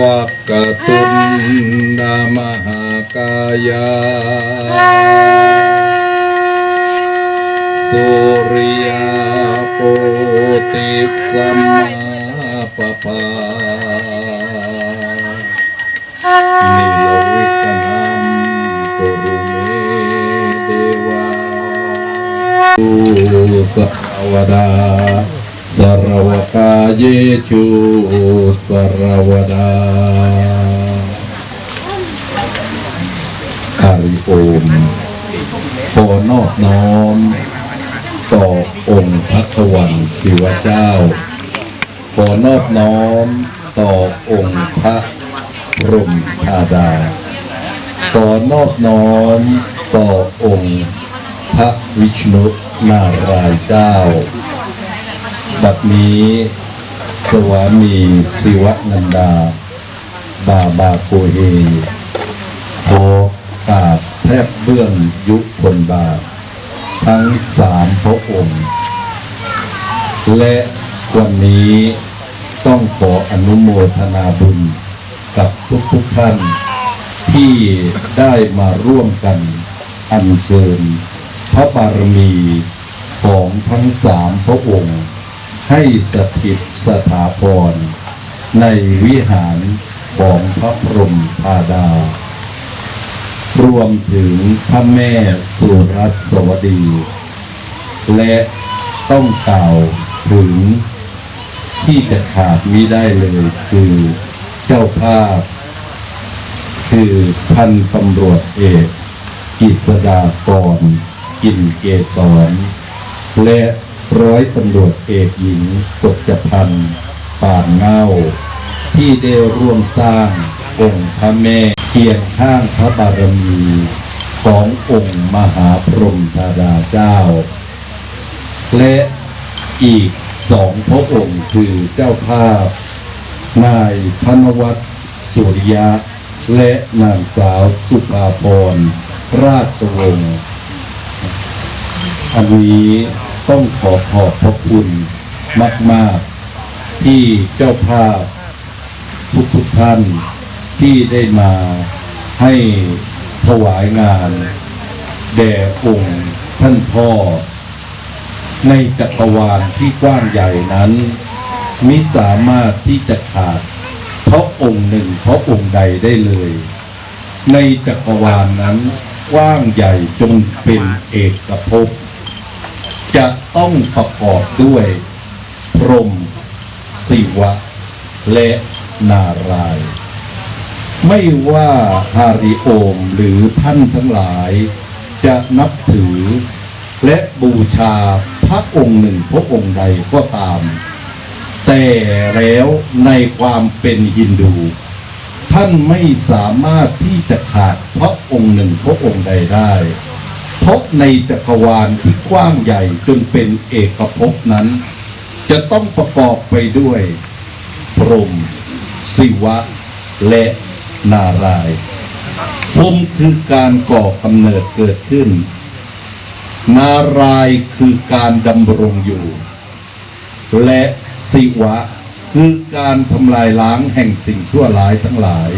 วักกตุนนามหากายา สุริยาโปติสัมมาปปานิโลวิกนัมปุรุเมเดวาสุสวดาสรวกาเยจูสรวดาอาริโอมขอนอบน้อม ต่อองค์พระตวันศิวเจ้า ขอนอบน้อม ต่อองค์พระพรหมธาดา ขอนอบน้อม ต่อองค์พระวิชนุนารายเจ้า บัดนี้ สวามีศิวนันดา บาบาโกเฮขอกราบแทบเบื้องยุคคนบาททั้งสามพระองค์ และวันนี้ต้องขออนุโมทนาบุญกับทุกๆท่าน ที่ได้มาร่วมกันอัญเชิญพระบารมีของทั้งสามพระองค์ ให้สถิตสถาพร ในวิหารของพระพรหมธาดา รวมถึงพระแม่สุรัสวดี และต้องกล่าวถึงที่จะขาดมิได้เลยคือเจ้าภาพ คือพันตำรวจเอกกิษดากร กินเกษรและ ร้อยตำรวจเอกหญิงกฎจพันธ์ป่านเงา ที่ได้ร่วมสร้างองค์พระแม่เคียงข้างพระบารมีขององค์มหาพรหมธาดาเจ้า และอีกสองพระองค์คือเจ้าภาพ นายพนวัตสุริยะ และนางสาวสุภาพรราชวงศ์อันนี้ ต้องขอขอบพระคุณมาก ๆ ที่เจ้าภาพทุกๆท่านที่ได้มาให้ถวายงาน แด่องค์ท่านพ่อ ในจักรวาลที่กว้างใหญ่นั้น มิสามารถที่จะขาดเพราะองค์หนึ่งเพราะองค์ใดได้เลย ในจักรวาลนั้นกว้างใหญ่จนเป็นเอกภพ จะต้องประกอบด้วย พรหมศิวะ และนาราย ไม่ว่าฮาริโอมหรือท่านทั้งหลาย จะนับถือ และบูชาพระองค์หนึ่งพระองค์ใดก็ตาม แต่แล้วในความเป็นฮินดูท่านไม่สามารถที่จะขาดพระองค์หนึ่งพระองค์ใดได้ พราะในจักรวาลที่กว้างใหญ่จนเป็นเอกภพนั้น จะต้องประกอบไปด้วย พรหมศิวะ และนารายพรหมคือการก่อกำเนิดเกิดขึ้น นารายคือการดำรงอยู่ และศิวะคือการทำลายล้างแห่งสิ่งชั่วร้ายทั้งหลาย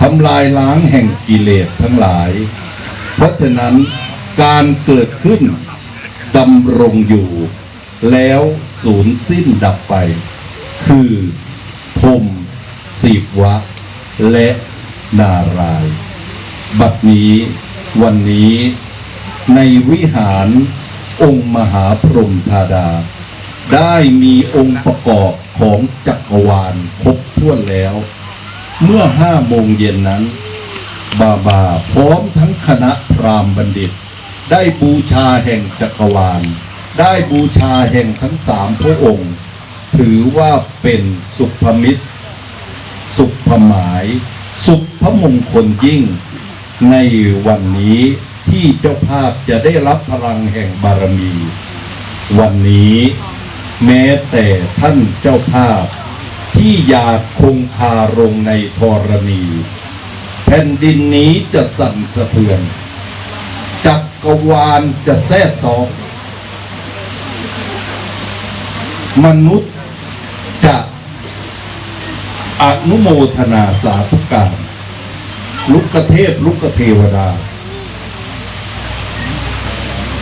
ทำลายล้างแห่งกิเลสทั้งหลาย เพราะฉะนั้น การเกิดขึ้นดำรงอยู่ แล้วสูญสิ้นดับไป คือพรหมศิวะ และนารายบัดนี้วันนี้ในวิหารองค์มหาพรหมธาดา ได้มีองค์ประกอบของจักรวาลครบถ้วนแล้ว เมื่อห้าโมงเย็นนั้น บาบาพร้อมทั้งคณะพราหมณ์บัณฑิต ได้บูชาแห่งจักรวาล ได้บูชาแห่งทั้งสามพระองค์ ถือว่าเป็นสุภมิตร สุภหมาย สุภมงคลยิ่ง ในวันนี้ที่เจ้าภาพจะได้รับพลังแห่งบารมี วันนี้แม้แต่ท่านเจ้าภาพ ที่อยากคงคารงในธรณี แผ่นดินนี้จะสั่นสะเทือน กวาลจะแทรกซ้อนมนุษย์จะอนุโมทนาสาธุการลุกเทพลุกเทวดา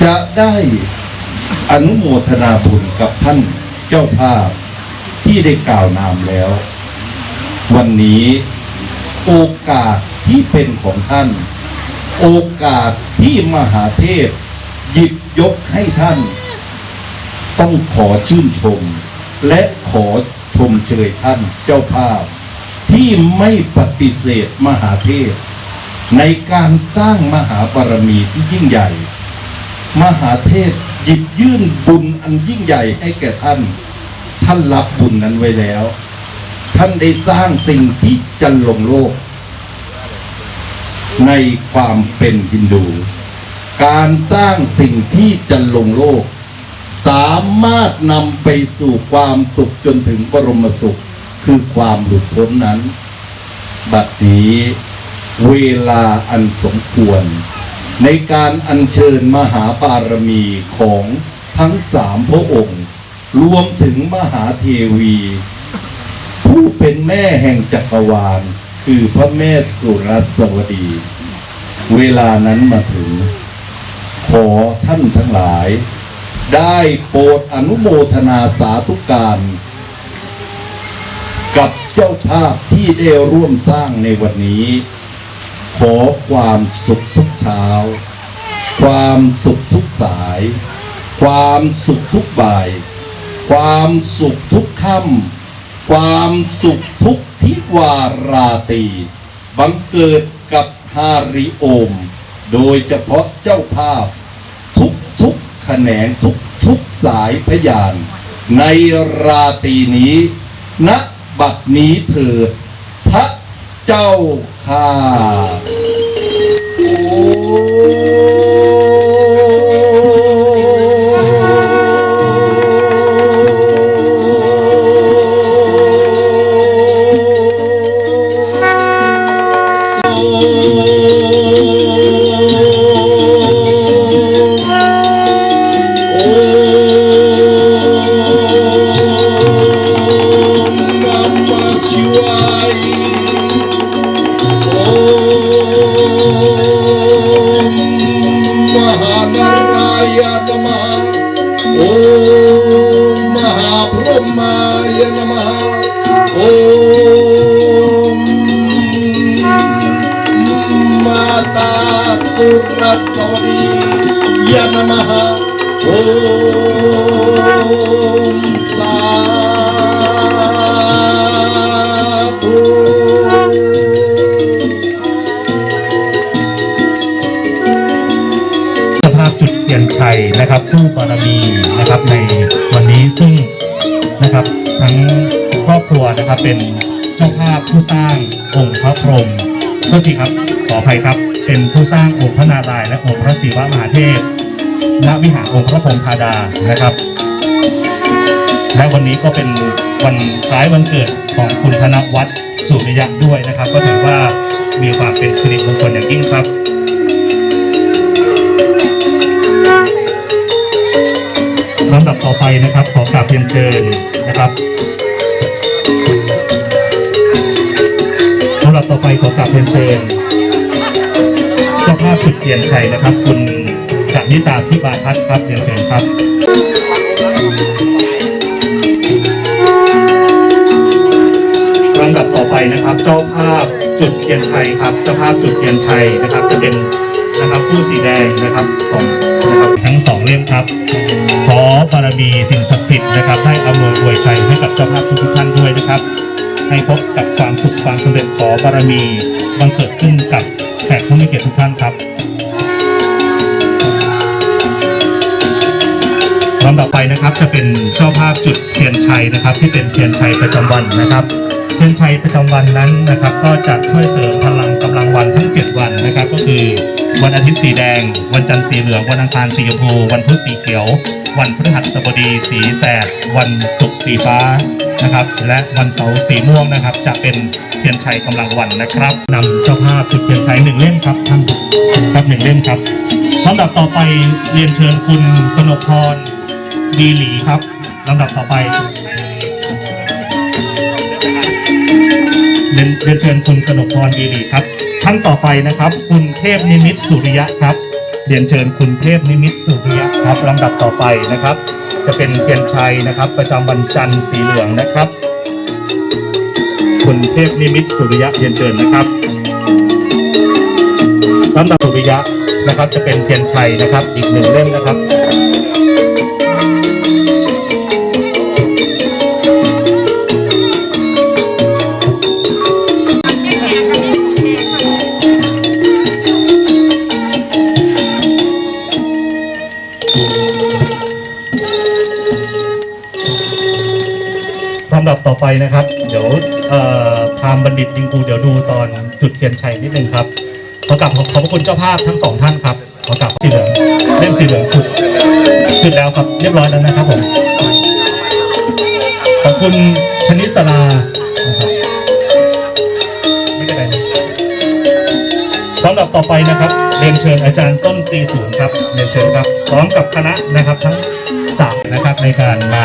จะได้อนุโมทนาบุญกับท่านเจ้าภาพที่ได้กล่าวนามแล้ว วันนี้โอกาสที่เป็นของท่าน โอกาสที่มหาเทพหยิบยกให้ท่าน ต้องขอชื่นชม และขอชมเชยท่านเจ้าภาพ ที่ไม่ปฏิเสธมหาเทพ ในการสร้างมหาบารมีที่ยิ่งใหญ่ มหาเทพหยิบยื่นบุญอันยิ่งใหญ่ให้แก่ท่าน ท่านรับบุญนั้นไว้แล้ว ท่านได้สร้างสิ่งที่จะลงโลก ในความเป็นฮินดู การสร้างสิ่งที่จะลงโลก สามารถนำไปสู่ความสุขจนถึงบรมสุข คือความหลุดพ้นนั้น บัดนี้เวลาอันสมควร ในการอัญเชิญมหาบารมีของทั้งสามพระองค์ รวมถึงมหาเทวี ผู้เป็นแม่แห่งจักรวาล คือพระแม่สุรัสวดี เวลานั้นมาถึง ขอท่านทั้งหลาย ได้โปรดอนุโมทนาสาธุการ กับเจ้าภาพที่ได้ร่วมสร้างในวันนี้ ขอความสุขทุกเช้า ความสุขทุกสาย ความสุขทุกบ่าย ความสุขทุกค่ำความสุขทุกทิวาราตีบังเกิดกับ ฮาริโอม โดยเฉพาะเจ้าภาพ ทุกทุกแขนงทุกทุกสายพยาน ในราตรีนี้ณบัดนี้เถิดพระเจ้าข้าโอ้ารายณมหา คู่บารมีนะครับ ในวันนี้ซึ่งนะครับทั้งครอบครัวนะครับเป็นเจ้าภาพผู้สร้างองค์พระพรหมโทษทีครับขออภัยครับ เป็นผู้สร้างองค์พระนารายณ์และองค์พระศิวะมหาเทพณวิหารองค์พระพรหมธาดานะครับ และวันนี้ก็เป็นวันคล้ายวันเกิดของคุณธนวัฒน์สุริยะด้วยนะครับ ก็ถือว่ามีความเป็นสิริมงคลอย่างยิ่งครับ ลำดับต่อไปนะครับ ขอกราบเรียนเชิญนะครับลำดับต่อไปขอกราบเรียนเชิญเจ้าภาพจุดเทียนชัยนะครับ คุณสานิตาทิบาทัศน์ครับเรียนเชิญครับลำดับต่อไปนะครับ เจ้าภาพจุดเทียนชัยครับ เจ้าภาพจุดเทียนชัยนะครับ จะเป็นนะครับผู้สีแดงนะครับสองนะครับทั้งสองเล่มครับ ขอบารมีสิ่งศักดิ์สิทธิ์นะครับให้อำนวยอวยชัยให้กับเจ้าภาพทุกท่านด้วยนะครับ ให้พบกับความสุขความสำเร็จขอบารมีบังเกิดขึ้นกับแขกผู้มีเกียรติทุกท่านครับลำดับไปนะครับจะเป็นเจ้าภาพจุดเทียนชัยนะครับ ที่เป็นเทียนชัยประจำวันนะครับเทียนชัยประจำวันนั้นนะครับ ก็จะช่วยเสริมพลังกำลังวันทั้ง 7 วันนะครับ ก็คือ วันอาทิตย์สีแดง วันจันทร์สีเหลือง วันอังคารสีชมพู วันพุธสีเขียว วันพฤหัสบดีสีแสด วันศุกร์สีฟ้านะครับ และวันเสาร์สีม่วงนะครับ จะเป็นเทียนชัยกำลังวันนะครับนำเจ้าภาพจุดเทียนชัยหนึ่งเล่มครับท่านครับหนึ่งเล่มครับลำดับต่อไปเรียนเชิญคุณกนกพรดีหลีครับลำดับต่อไปเรียนเชิญคุณกนกพรดีดีครับานต่อไปนะครับ คุณเทพนิมิตสุริยะครับเรียนเชิญคุณเทพนิมิตสุริยะครับลำดับต่อไปนะครับ จะเป็นเทียนชัยนะครับ ประจำวันจันทร์สีเหลืองนะครับ คุณเทพนิมิตสุริยะเรียนเชิญนะครับลำดับสุริยะนะครับจะเป็นเทียนชัยนะครับ อีกหนึ่งเล่มนะครับ ต่อไปนะครับ เดี๋ยวพามบัณฑิตยิงกูเดี๋ยวดูตอนจุดเทียนชัยนิดนึงครับขอกลับขอบพระคุณเจ้าภาพทั้งสองท่านครับขอกลับสีเหลืองเล่มสีเหลืองจุดจุดแล้วครับ เรียบร้อยแล้วนะครับผมขอบคุณชนิสรานะครับไม่เป็นไรนะลำดับต่อไปนะครับเรียนเชิญอาจารย์ต้นตีศูนย์ครับเรียนเชิญครับพร้อมกับคณะนะครับทั้ง สามนะครับในการมา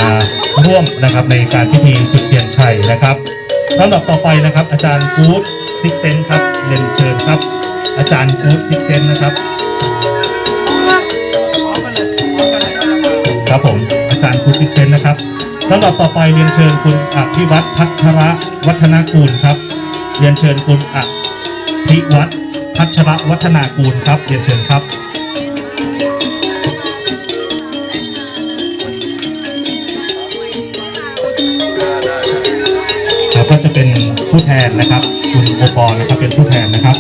ร่วมนะครับในการพิธีจุดเทียนชัยนะครับลำดับต่อไปนะครับ อาจารย์กู๊ดซิกเซนครับเรียนเชิญครับ อาจารย์กู๊ดซิกเซนนะครับครับผมอาจารย์กู๊ดซิกเซนนะครับลำดับต่อไปเรียนเชิญคุณอภิวัตพัทรวัฒนากูลครับเรียนเชิญคุณอภิวัตพัชรวัฒนากูลครับเรียนเชิญครับครับ ผู้แทนนะครับ คุณโอปอลนะครับเป็นผู้แทนนะครับ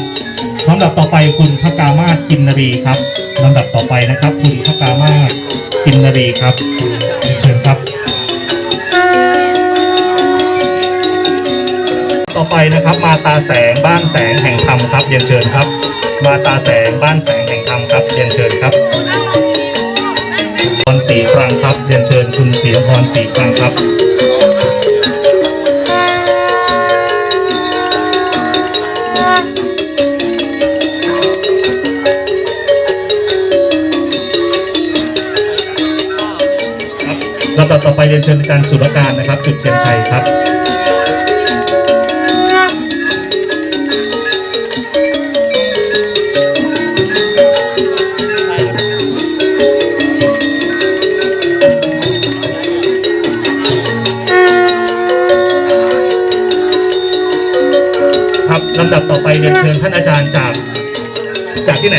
ลำดับต่อไปคุณพกามาศกินนรีครับลำดับต่อไปนะครับ คุณพกามาศกินนรีครับเชิญครับ ต่อไปนะครับมาตาแสงบ้านแสงแห่งธรรมครับเรียนเชิญครับ มาตาแสงบ้านแสงแห่งธรรมครับเรียนเชิญครับพรศรีครังครับเรียนเชิญคุณศรียพรศรีครังครับำดับต่อไปเรียนเชิญอาจารย์สุรการนะครับ จุดเทียนชัยครับครับลำดับต่อไปเรียนเชิญท่านอาจารย์จากจากที่ไหน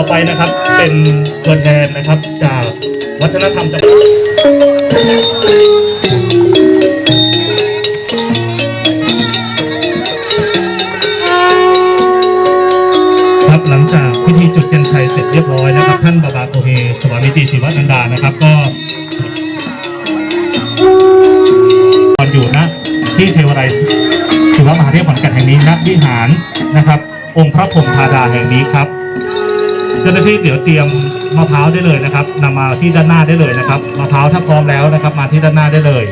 ต่อไปนะครับเป็นตัวแทนนะครับจากวัฒนธรรมจังหวัดครับหลังจากพิธีจุดเทียนชัยเสร็จเรียบร้อยนะครับ ท่านบาบาโกเฮสวามิจิศิวันันดานะครับ ก็ตอนอยู่นะที่เทวไรศิวมหาเทพขอนแก่นแห่งนี้ณวิหารนะครับ องค์พระพรหมธาดาแห่งนี้ครับ เจ้าหน้าที่เดี๋ยวเตรียมมะพร้าวได้เลยนะครับนำมาที่ด้านหน้าได้เลยนะครับมะพร้าวถ้าพร้อมแล้วนะครับ มาที่ด้านหน้าได้เลย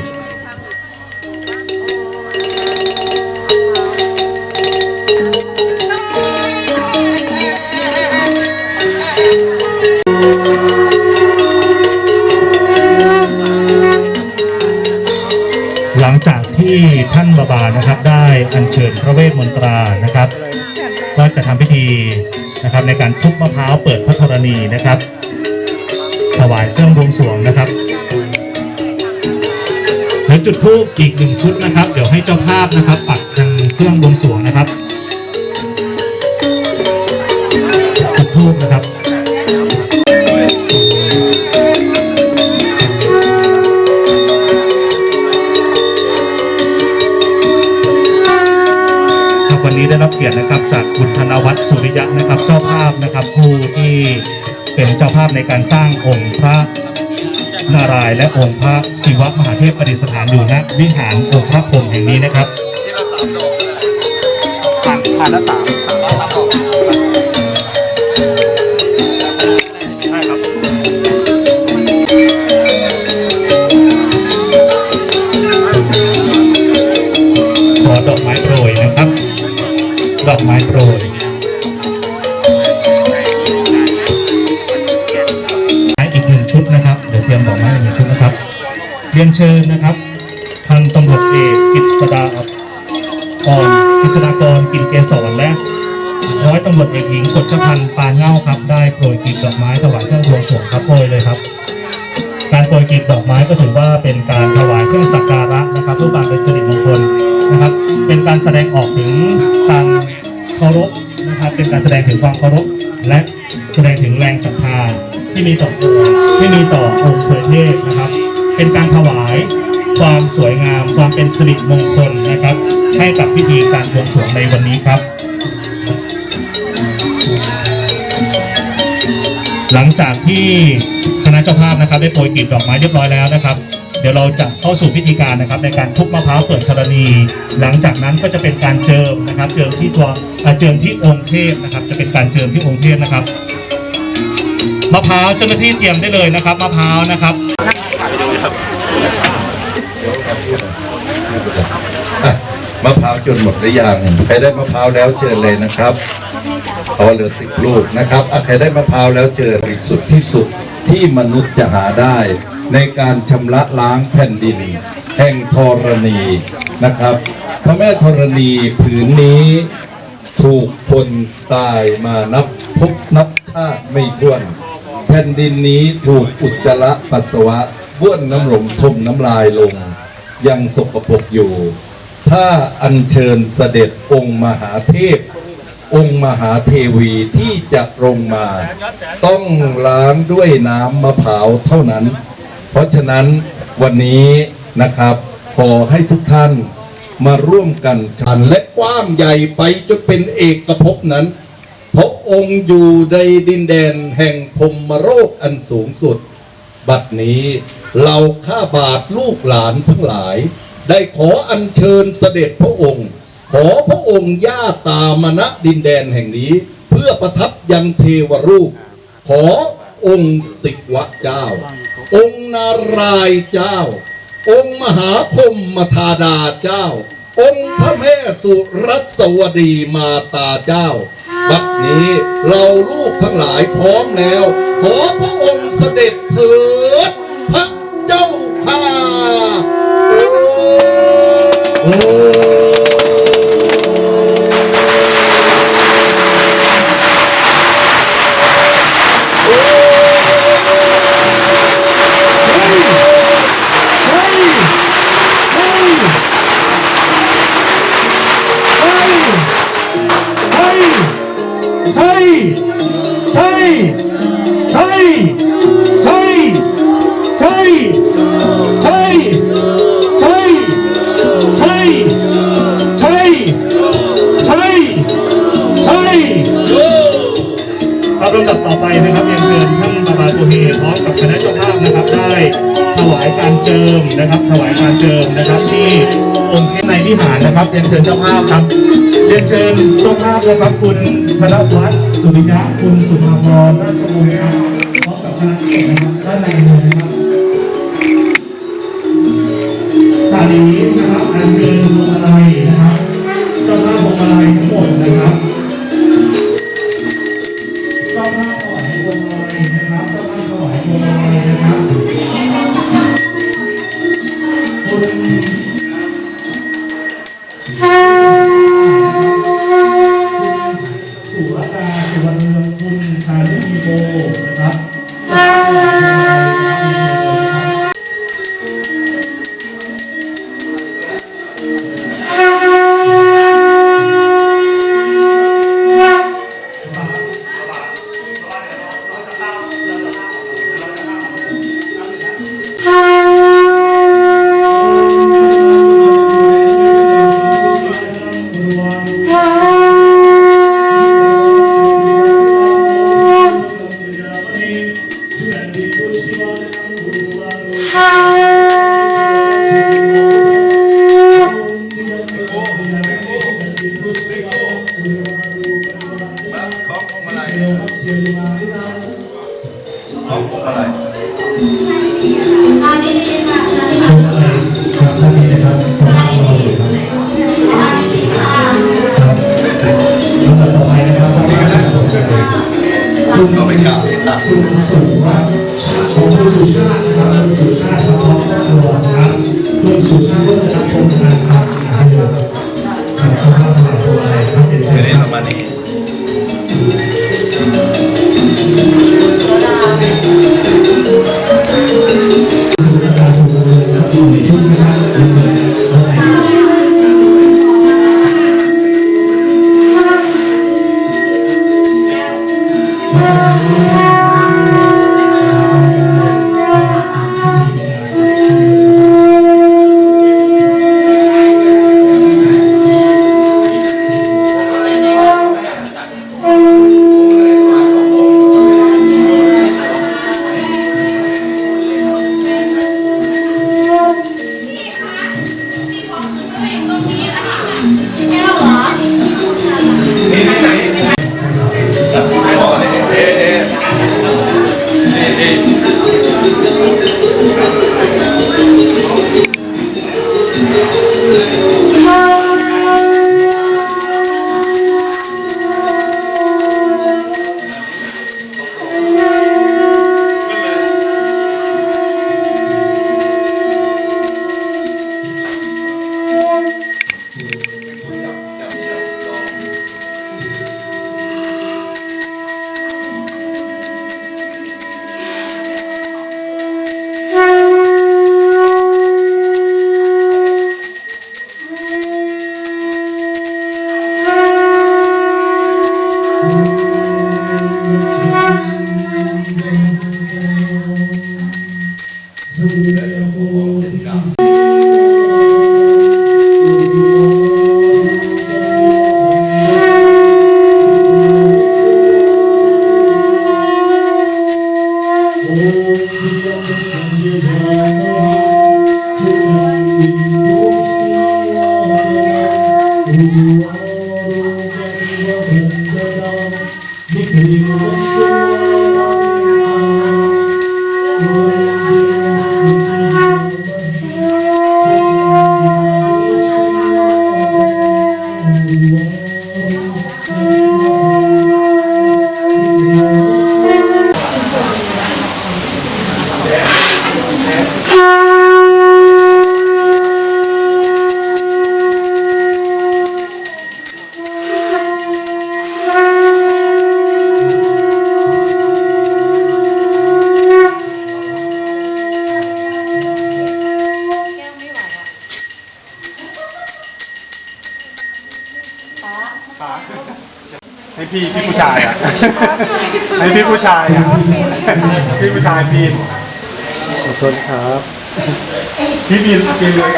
หลังจากที่ท่านบาบานะครับได้อัญเชิญพระเวทมนตรานะครับ ก็จะทำพิธี ในการทุบมะพร้าวเปิดพระธรณีนะครับ ถวายเครื่องบวงสรวงนะครับแล้วจุดธูปอีกหนึ่งชุดนะครับ เดี๋ยวให้เจ้าภาพนะครับ ปักทางเครื่องบวงสรวงนะครับ เกียรตินะครับ จากคุณธนวัฒน์สุริยะนะครับ เจ้าภาพนะครับผู้ที่เป็นเจ้าภาพในการสร้างองค์พระนารายณ์และองค์พระศิวะมหาเทพประดิษฐานอยู่ณวิหารองค์พระพรหมแห่งนี้นะครับผ่านผ่านละสามสามสามดอก ดอกไม้โปรยไม้อีกหนึ่งชุดนะครับเดี๋ยวเตรียมดอกไม้อีกหนึ่งชุดนะครับเรียนเชิญนะครับพันตำรวจเอกกิตดาอ่อนกิตดากรกินเกสรและร้อยตำรวจเอกหญิงกฎชพันธ์ปานเง่าครับได้โปรยกลีบดอกไม้ถวายเครื่องบวงสรวงครับโปรยเลยครับ การโปรยกลีบดอกไม้ก็ถือว่าเป็นการถวายเครื่องสักการะนะครับเพื่อความเป็นสิริมงคลนะครับ เป็นการแสดงออกถึงการ เคารพนะครับ เป็นการแสดงถึงความเคารพและแสดงถึงแรงศรัทธาที่มีต่อตัวที่มีต่อองค์เทเทพนะครับ เป็นการถวายความสวยงาม ความเป็นสิริมงคลนะครับ ให้กับพิธีการบวงสรวงในวันนี้ครับ หลังจากที่คณะเจ้าภาพนะครับ ได้โปรยกลีบดอกไม้เรียบร้อยแล้วนะครับ เดี๋ยวเราจะเข้าสู่พิธีการนะครับ ในการทุบมะพร้าวเปิดธรณี หลังจากนั้นก็จะเป็นการเจิมนะครับ เจิมที่ตัวเอ่อเจิมที่องค์เทพนะครับ จะเป็นการเจิมที่องค์เทพนะครับมะพร้าวเจ้าหน้าที่เตรียมได้เลยนะครับมะพร้าวนะครับอะมะพร้าวจนหมดหรือยังใครได้มะพร้าวแล้วเชิญเลยนะครับเอาเหลือสิบลูกนะครับอะใครได้มะพร้าวแล้วเชิญบริสุทธิ์ที่สุดที่มนุษย์จะหาได้ ในการชำระล้างแผ่นดิน แห่งธรณีนะครับ พระแม่ธรณีผืนนี้ถูกคนตายมานับพบนับชาติไม่ถ้วน แผ่นดินนี้ถูกอุจจาระปัสสาวะบ้วนน้ำหลงทมน้ำลายลง ยังสกปรกอยู่ ถ้าอัญเชิญเสด็จองค์มหาเทพ องค์มหาเทวีที่จะลงมา ต้องล้างด้วยน้ำมะพร้าวเท่านั้น เพราะฉะนั้นวันนี้นะครับ ขอให้ทุกท่านมาร่วมกันชันและกว้างใหญ่ไปจนเป็นเอกภพนั้นพระองค์อยู่ในดินแดนแห่งพรมโรคอันสูงสุด บัดนี้เราข้าบาทลูกหลานทั้งหลาย ได้ขออัญเชิญเสด็จพระองค์ ขอพระองค์ย่าตามณดินแดนแห่งนี้ เพื่อประทับยังเทวรูป ขอ องค์สิกวะเจ้า องค์นารายเจ้า องค์มหาพมมธาดาเจ้า องค์พระแม่สุรัสวดีมาตาเจ้า บัดนี้เราลูกทั้งหลายพร้อมแล้ว ขอพระองค์เสด็จเถิดพระเจ้า รียนเชิญเจ้าภาพครับ เรียนเชิญเจ้าภาพนะครับคุณธนวัฒน์สุริยะคุณสุภาพรราชวงศ์ พี่พี่ผู้ชายอะให้พี่ผู้ชายอะพี่ผู้ชายปีนขอโทษครับพี่ปีนปีนเลย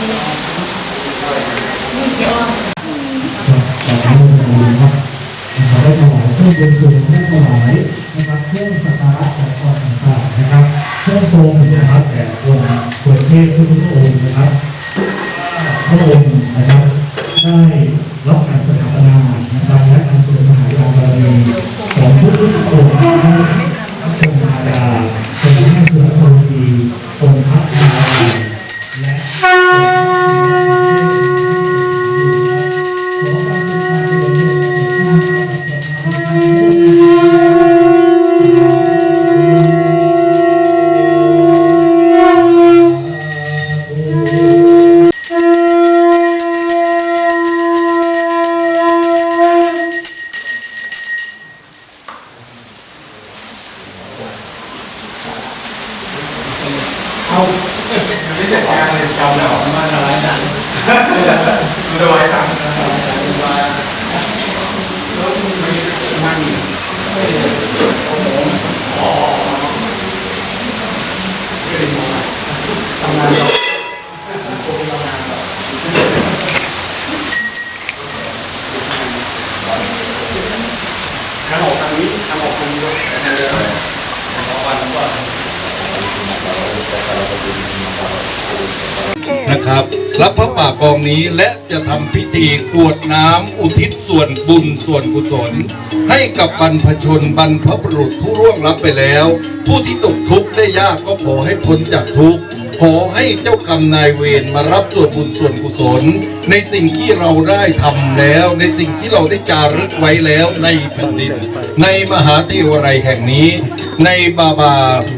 ขอได้ถวายเครื่องบนสูงได้ถวายนะครับเครื่องสักการะของกองต่างๆนะครับเครื่องทรงนะครับแต่องค์ปิดเทพทุกพระองค์นะครับพระองค์นะครับได้รับการสถาปนานะครับและการทรงมหายาบารมีของทุกพระองค์นะครับพรมดา นี้และจะทำพิธีกวดน้ำอุทิศส่วนบุญส่วนกุศล ให้กับบรรพชนบรรพบุรุษผู้ร่วงลับไปแล้ว ผู้ที่ตกทุกข์ได้ยากก็ขอให้พ้นจากทุกข์ ขอให้เจ้ากรรมนายเวรมารับส่วนบุญส่วนกุศล ในสิ่งที่เราได้ทำแล้ว ในสิ่งที่เราได้จารึกไว้แล้วในแผ่นดิน ในมหาเทวไรแห่งนี้ ในบาบา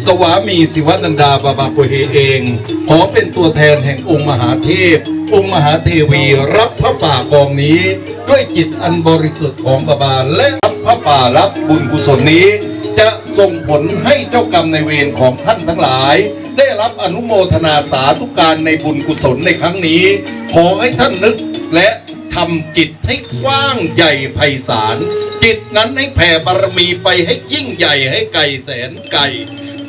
สวามีศิวนันดาบาบาโกเฮเอง ขอเป็นตัวแทนแห่งองค์มหาเทพ องค์มหาเทวีรับพระป่ากองนี้ ด้วยจิตอันบริสุทธิ์ของบาบาและรับพระป่ารับบุญกุศลนี้ จะส่งผลให้เจ้ากรรมในายเวรของท่านทั้งหลาย ได้รับอนุโมทนาสาธุการในบุญกุศลในครั้งนี้ ขอให้ท่านนึกและทำจิตให้กว้างใหญ่ไพศาลจิตนั้นให้แผ่บารมีไปให้ยิ่งใหญ่ให้ไกลแสนไกล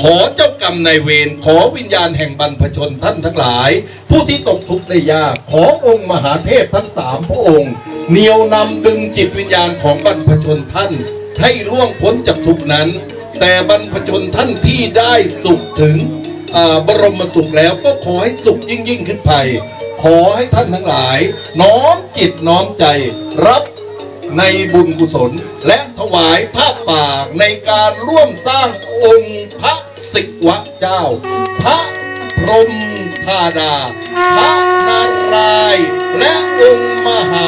ขอเจ้ากรรมนายเวรขอวิญญาณแห่งบรรพชนท่านทั้งหลาย ผู้ที่ตกทุกข์ได้ยาก ขอองค์มหาเทพทั้งสามพระองค์เหนียวนำดึงจิตวิญญาณของบรรพชนท่าน ให้ล่วงพ้นจากทุกนั้น แต่บรรพชนท่านที่ได้สุขถึง บรมสุขแล้วก็ขอให้สุขยิ่งยิ่งขึ้นไป ขอให้ท่านทั้งหลาย น้อมจิตน้อมใจรับในบุญกุศล และถวายผ้าป่าในการร่วมสร้างองค์พระศิวะเจ้า พระพรหมธาดา พระนารายณ์และองค์มหา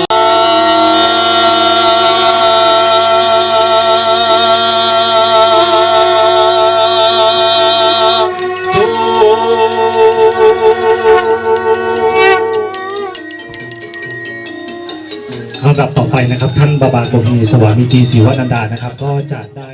ำดับต่อไปนะครับ ท่านบาบาโกฮีสวามิจีศิวนันดานะครับ ก็จะได้